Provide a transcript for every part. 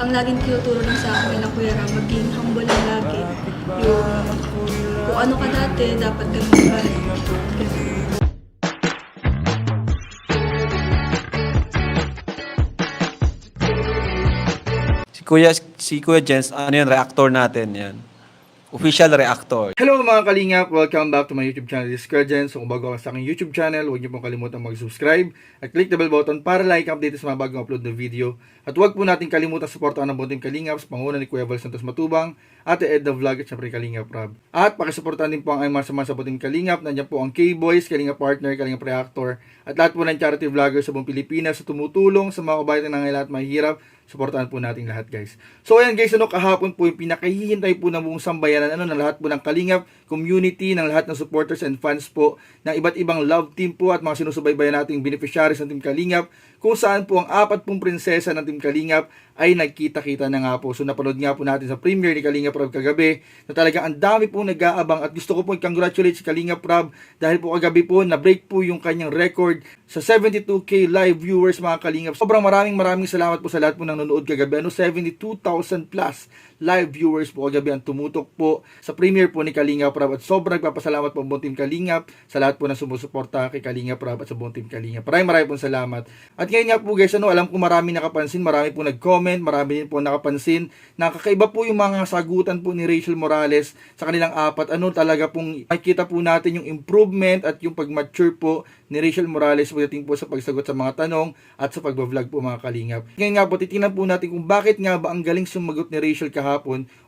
ang laging tinuturo lang sa akin nila Kuya Ram, maging humble lang lagi. Yung kung ano ka dati, dapat ganun ka. Si Kuya, si Kuya Jens, ano yun, reactor natin yan. Official reactor. Hello mga kalingap! Welcome back to my YouTube channel, This. So kung bago ka sa aking YouTube channel, huwag niyo pong kalimutan mag-subscribe at click the bell button para like update sa mga bagong upload na video. At huwag po natin kalimutan suportahan ng Bunting Kalingap sa panguna ni Kuya Val Santos Matubang, Ate Ed the Vlog at syempre Kalingap Rob. At pakisuportahan din po ang mga sama sa Bunting Kalingap. Nandiyan po ang K-Boys, Kalingap Partner, Kalingap Reactor at lahat po ng charity vloggers sa buong Pilipinas sa tumutulong sa mga kabayan na nangailangan at mahihirap Suportahan po natin lahat guys. So ayan guys, ano kahapon po yung pinakahihintay po ng buong sambayanan ano ng lahat po ng Kalingap community, ng lahat ng supporters and fans po ng iba't ibang love team po at mga sinusubaybayan nating beneficiaries ng Team Kalingap kung saan po ang apat pong prinsesa ng Team Kalingap ay nagkita-kita na nga po. So napanood nga po natin sa premiere ni Kalingap Rob kagabi na talagang ang dami po nag-aabang at gusto ko po i-congratulate si Kalingap Rob dahil po kagabi po na-break po yung kanyang record sa 72k live viewers mga Kalingap. Sobrang maraming maraming salamat po sa lahat po ng nanonood kagabi. Ano 72,000 plus live viewers po kagabi ang tumutok po sa premiere po ni Kalingap Rob at sobrang nagpapasalamat po ang buong team Kalingap sa lahat po ng sumusuporta kay Kalingap Rob at sa buong team Kalingap. Maraming maraming po salamat. At ngayon nga po guys, ano, alam ko marami nakapansin, marami po nag-comment, marami din po nakapansin na kakaiba po yung mga sagutan po ni Rachel Morales sa kanilang apat. Ano talaga pong makikita po natin yung improvement at yung pag-mature po ni Rachel Morales pagdating po sa pagsagot sa mga tanong at sa pag-vlog po mga kalingap. Ngayon nga po, titingnan po natin kung bakit nga ba ang galing sumagot ni Rachel kahapon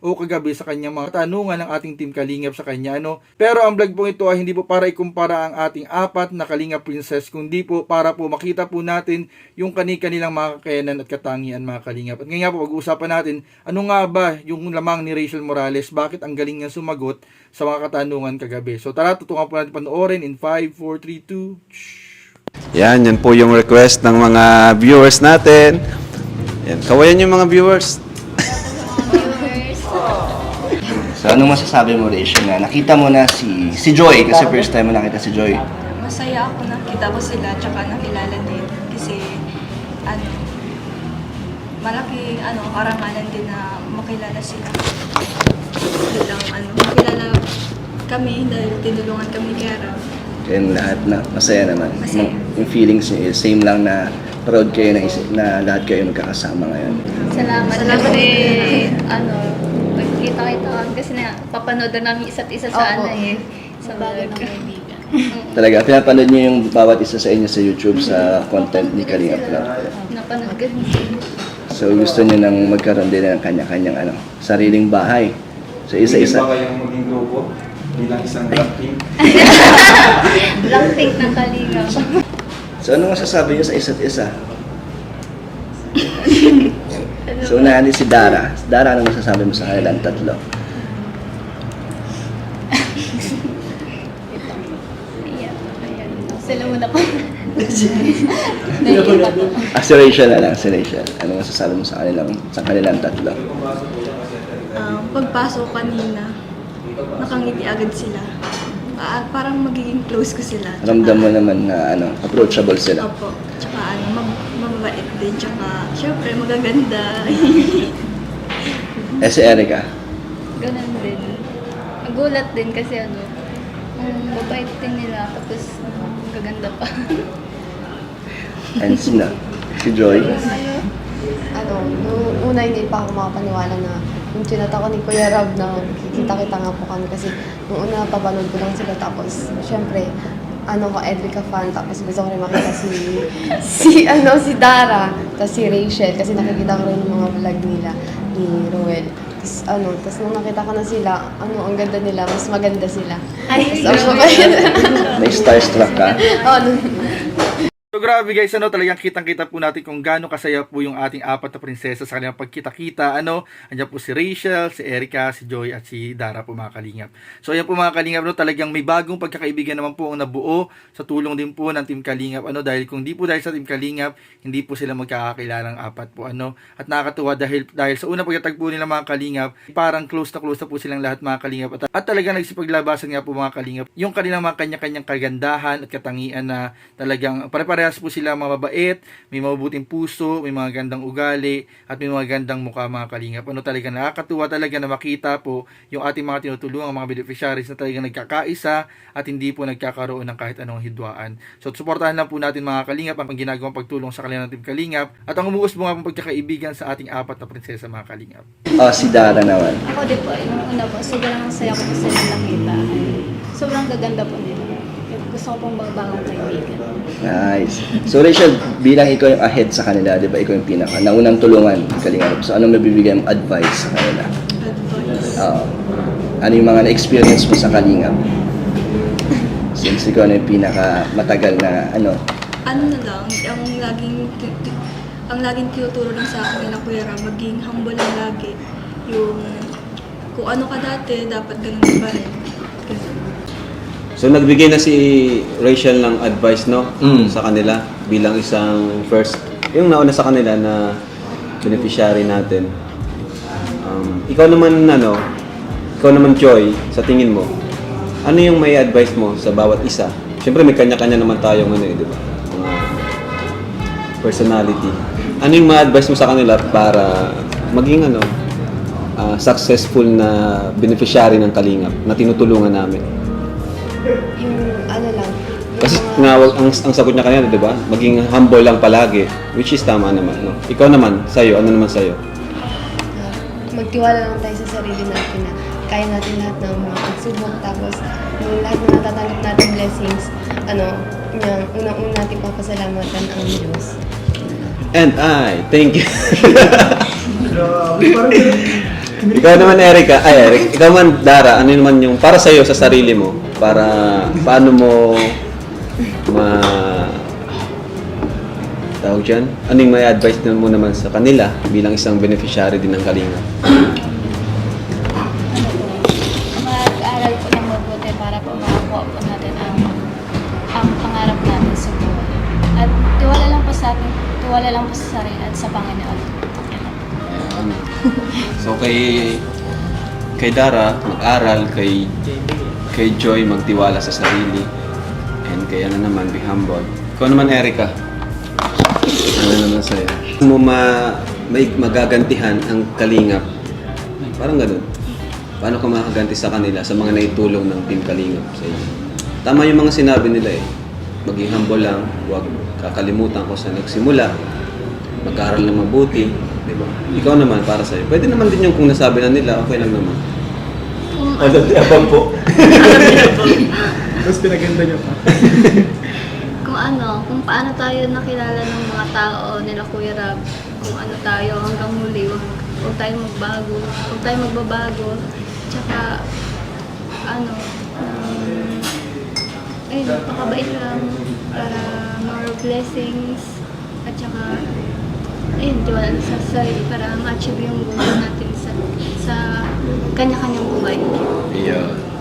o kagabi sa kanyang mga tanungan ng ating team kalingap sa kanya. Ano? Pero ang vlog po ito ay hindi po para ikumpara ang ating apat na kalingap princess, kundi po para po makita po natin yung kani-kanilang mga kakayanan at katangian mga kalingap. At ngayon nga po, pag-uusapan natin, ano nga ba yung lamang ni Rachel Morales? Bakit ang galing niya sumagot sa mga katanungan kagabi? So tara, tutungan po natin panoorin in 5, 4, 3, 2, Yan, yan po yung request ng mga viewers natin. Yan, kawayan yung mga viewers. So, anong masasabi mo, Rachel, na nakita mo na si si Joy, kasi first time mo nakita si Joy. Masaya ako nakita ko sila tsaka nakilala din kasi ano malaki ano karangalan din na makilala sila. Bilang ano makilala kami dahil tinulungan kami kay Ram. And lahat na, masaya naman. Masaya. Yung, yung feelings niyo is same lang na proud kayo na, na lahat kayo magkakasama ngayon. Salamat. Salamat din. ano, pagkita-kita kami kasi na papanood na namin isa't isa sa ano eh. Sa Bagay vlog. ng kaibigan. Talaga, pinapanood niyo yung bawat isa sa inyo sa YouTube sa content ni Kalinga Vlog. Napanood ko. So, gusto niyo nang magkaroon din ng kanya-kanyang ano, sariling bahay. So, isa-isa. kayong maging grupo bilang isang black team? Blackpink ng Kalinga. So, ano masasabi niyo sa isa't isa? So, unahan din si Dara. Dara, ano masasabi mo sa kanilang tatlo? Ayan. Ayan. Sila muna po. Ah, si Rachel na lang, si Rachel. Ano masasabi mo sa kanilang, sa kanilang tatlo? Um, pagpasok kanina, nakangiti agad sila. Ah, parang magiging close ko sila. Tsaka- Ramdam mo naman na ano, approachable sila. Opo. Tsaka ano, mab- mababait din. Tsaka, syempre, magaganda. Eh si Erica, Ganun din. Nagulat din kasi ano, um, babait din nila tapos gaganda pa. and sino? Si Joy. ano, nung una hindi pa ako makapaniwala na yung chinata ko ni Kuya Rab na kikita-kita nga po kami kasi nung una papanood ko lang sila tapos syempre ano ko Edrica fan tapos gusto ko rin makita si si ano si Dara tapos si Rachel kasi nakikita ko rin yung mga vlog nila ni Ruel. Tapos ano tapos nung nakita ko na sila ano ang ganda nila mas maganda sila. Ay, mabait May starstruck ka. oh, nung, So grabe guys, ano talagang kitang-kita po natin kung gaano kasaya po yung ating apat na prinsesa sa kanilang pagkita-kita. Ano, andyan po si Rachel, si Erica, si Joy at si Dara po mga kalingap. So ayan po mga kalingap, no, talagang may bagong pagkakaibigan naman po ang nabuo sa tulong din po ng Team Kalingap. Ano, dahil kung di po dahil sa Team Kalingap, hindi po sila magkakakilalang apat po. Ano, at nakakatuwa dahil dahil sa unang pagkatagpo nila mga kalingap, parang close na close na po silang lahat mga kalingap. At, at talagang nagsipaglabasan nga po mga kalingap yung kanilang mga kanya-kanyang kagandahan at katangian na talagang pare-pareho parehas po sila mga mabait, may mabubuting puso, may mga gandang ugali, at may mga gandang mukha mga kalingap. Ano talaga nakakatuwa talaga na makita po yung ating mga tinutulungan, mga beneficiaries na talagang nagkakaisa at hindi po nagkakaroon ng kahit anong hidwaan. So suportahan lang po natin mga kalingap ang ginagawang pagtulong sa kanilang team kalingap at ang umuus mo nga pong pagkakaibigan sa ating apat na prinsesa mga kalingap. Ah, si Dara naman. Ako din po, yung una po, sobrang saya ko po sila nakita. Sobrang gaganda po nila. Pong magbagong kaibigan. Nice. So Rachel, bilang ikaw yung ahead sa kanila, di ba? Ikaw yung pinaka, naunang tulungan, Kalingap. So anong mabibigay mong advice sa kanila? Advice. Oo. ano yung mga na-experience mo sa Kalingap? Since ikaw na yung pinaka matagal na ano, ano na lang, ang laging ang laging tinuturo lang sa akin nila Kuya Ram, maging humble lang lagi. Yung kung ano ka dati, dapat ganun ka pa rin. So nagbigay na si Rachel ng advice no Mm. sa kanila bilang isang first yung nauna sa kanila na beneficiary natin. Um, ikaw naman ano, ikaw naman Joy, sa tingin mo, ano yung may advice mo sa bawat isa? Siyempre may kanya-kanya naman tayong ano eh, di ba? Mga personality. Ano yung may advice mo sa kanila para maging ano, ah, successful na beneficiary ng Kalingap na tinutulungan namin? Yung ano lang, yung Kasi mga- nga, wag- ang, ang sagot niya kanina, di ba? Maging humble lang palagi. Which is tama naman, no? Ikaw naman, sa'yo, ano naman sa'yo? Ah, magtiwala lang tayo sa sarili natin na kaya natin lahat ng mga pagsubok tapos yung lahat na natatanggap natin blessings ano yung unang-una natin papasalamatan ang Diyos. And I, thank you. ikaw naman, Erica. Ay, Eric. Ikaw man, Dara, ano naman yung para sa'yo, sa sarili mo? Para, paano mo ma... Tawag dyan? Ano yung may advice na mo naman sa kanila bilang isang beneficiary din ng Kalingap? Mag-aaral po ng mabuti para po makakuha po natin ang ang pangarap natin sa buhay. At tiwala lang po sa atin, tiwala lang po sa sarili at sa Panginoon. So kay kay Dara mag-aral, kay kay Joy magtiwala sa sarili. And kay ano naman be humble. Ikaw naman Erica. Ano naman sa'yo? Mo ma may magagantihan ang kalingap. Parang ganun. Paano ka makaganti sa kanila sa mga naitulong ng Team Kalingap sa iyo? Tama yung mga sinabi nila eh. Maging humble lang, huwag kakalimutan ko sa nagsimula. Mag-aaral na mabuti, di ba? Ikaw naman, para sa'yo. Pwede naman din yung kung nasabi na nila, okay lang naman. Kung Alam di abang po. kung ano, kung paano tayo nakilala ng mga tao nila Kuya Rab, kung ano tayo hanggang huli, huwag, huwag tayo magbago, huwag tayo magbabago, tsaka ano, um, ay, napakabait lang para more blessings, at tsaka, ayun, tiwala sa sarili para ma-achieve yung goal natin sa, sa kanya-kanyang buhay. Bigay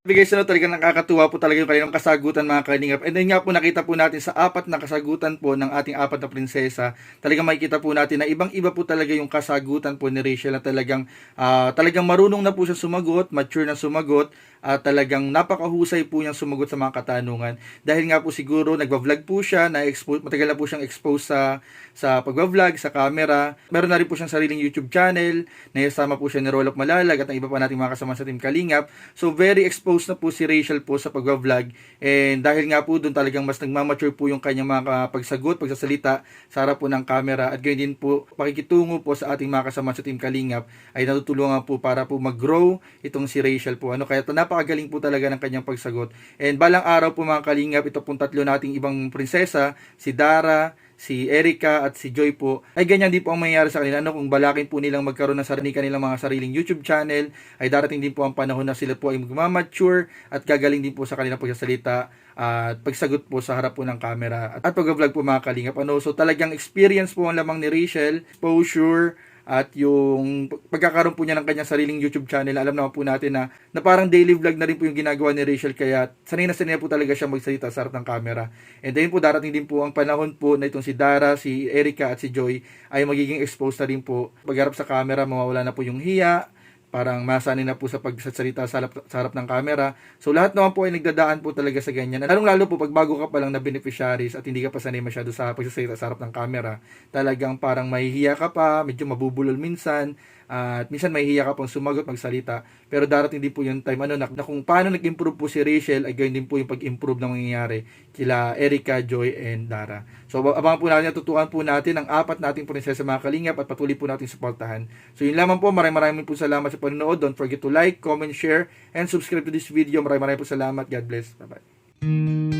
sa no, talagang nakakatuwa po talaga yung kanilang kasagutan mga kalingap. And then nga po nakita po natin sa apat na kasagutan po ng ating apat na prinsesa, talagang makikita po natin na ibang-iba po talaga yung kasagutan po ni Rachel na talagang ah, talagang marunong na po siya sumagot, mature na sumagot, at talagang napakahusay po niyang sumagot sa mga katanungan. Dahil nga po siguro nagva-vlog po siya, na expose matagal na po siyang expose sa sa pagva-vlog, sa camera. Meron na rin po siyang sariling YouTube channel, na po siya ni Rolok Malalag at ang iba pa nating mga kasama sa Team Kalingap. So very exposed na po si Rachel po sa pagva-vlog and dahil nga po doon talagang mas nagmamature po yung kanyang mga pagsagot, pagsasalita sa harap po ng camera at gayon din po pakikitungo po sa ating mga kasama sa Team Kalingap ay natutulungan po para po mag-grow itong si Rachel po. Ano kaya napakagaling po talaga ng kanyang pagsagot. And balang araw po mga Kalingap, ito pong tatlo nating ibang prinsesa, si Dara, si Erica at si Joy po, ay ganyan din po ang mangyayari sa kanila. Ano, kung balakin po nilang magkaroon ng sarili kanilang mga sariling YouTube channel, ay darating din po ang panahon na sila po ay magmamature at gagaling din po sa kanilang pagsasalita at pagsagot po sa harap po ng camera at pag-vlog po mga kalingap. Ano, so talagang experience po ang lamang ni Rachel, exposure, at yung pagkakaroon po niya ng kanyang sariling YouTube channel, alam naman po natin na, na parang daily vlog na rin po yung ginagawa ni Rachel kaya sanay na sanay po talaga siya magsalita sa harap ng camera. And then po darating din po ang panahon po na itong si Dara, si Erica at si Joy ay magiging exposed na rin po. Pagharap sa camera, mawawala na po yung hiya, parang masanay na po sa pagsasalita sa harap, sa harap ng camera. So lahat naman po ay nagdadaan po talaga sa ganyan. Lalong lalo po pag bago ka pa lang na beneficiaries at hindi ka pa sanay masyado sa pagsasalita sa harap ng camera, talagang parang mahihiya ka pa, medyo mabubulol minsan, at minsan mahihiya ka pang sumagot, magsalita. Pero darating din po yung time ano, na, na kung paano nag-improve po si Rachel, ay ganyan din po yung pag-improve na mangyayari kila Erica, Joy, and Dara. So abangan po natin, tutukan po natin ang apat nating prinsesa mga kalingap at patuloy po natin suportahan. So yun lamang po, maraming maraming po salamat sa panonood. Don't forget to like, comment, share, and subscribe to this video. Maraming maraming po salamat. God bless. Bye-bye.